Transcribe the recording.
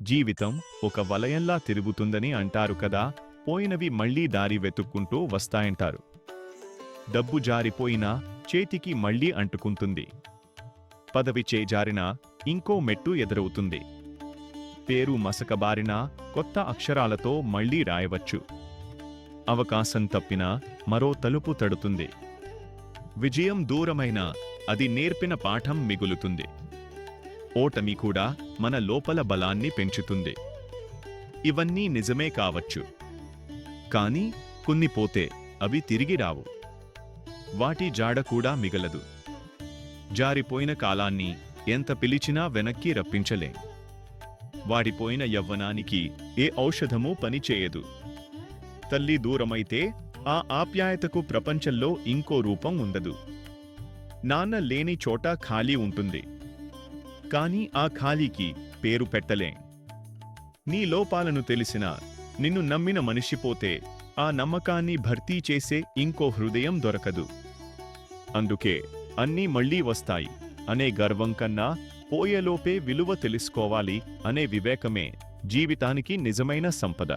జీవితం ఒక వలయంలా తిరుగుతుందని అంటారు కదా పోయినవి మళ్ళీ దారి వెతుక్కుంటూ వస్తాయంటారు. డబ్బు జారిపోయినా చేతికి మళ్ళీ అంటుకుంటుంది. పదవి చేజారినా ఇంకో మెట్టు ఎదురవుతుంది. పేరు మసకబారినా కొత్త అక్షరాలతో మళ్ళీ రాయవచ్చు. అవకాశం తప్పినా మరో తలుపు తడుతుంది. విజయం దూరమైనా అది నేర్పిన పాఠం మిగులుతుంది. ఓటమి కూడా మన లోపల బలాన్ని పెంచుతుంది. ఇవన్నీ నిజమే కావచ్చు. కానీ కొన్ని పోతే అవి తిరిగి రావు. వాటి జాడ కూడా మిగలదు. జారిపోయిన కాలాన్ని ఎంత పిలిచినా వెనక్కి రప్పించలే. వాడిపోయిన యవ్వనానికి ఏ ఔషధమూ పనిచేయదు తల్లి దూరమైతే ఆ ఆప్యాయతకు ప్రపంచంలో ఇంకో రూపం ఉండదు. నాన్న లేని చోట ఖాళీ ఉంటుంది. కానీ ఆ ఖాళీకి పేరు పెట్టలేం. నీ లోపాలను తెలిసిన నిన్ను నమ్మిన మనిషి పోతే ఆ నమ్మకాన్ని భర్తీ చేసే ఇంకో హృదయం దొరకదు. అందుకే అన్నీ మళ్ళీ వస్తాయి. అనే గర్వం కన్నా పోయేలోపే విలువ తెలుసుకోవాలి అనే వివేకమే జీవితానికి నిజమైన సంపద.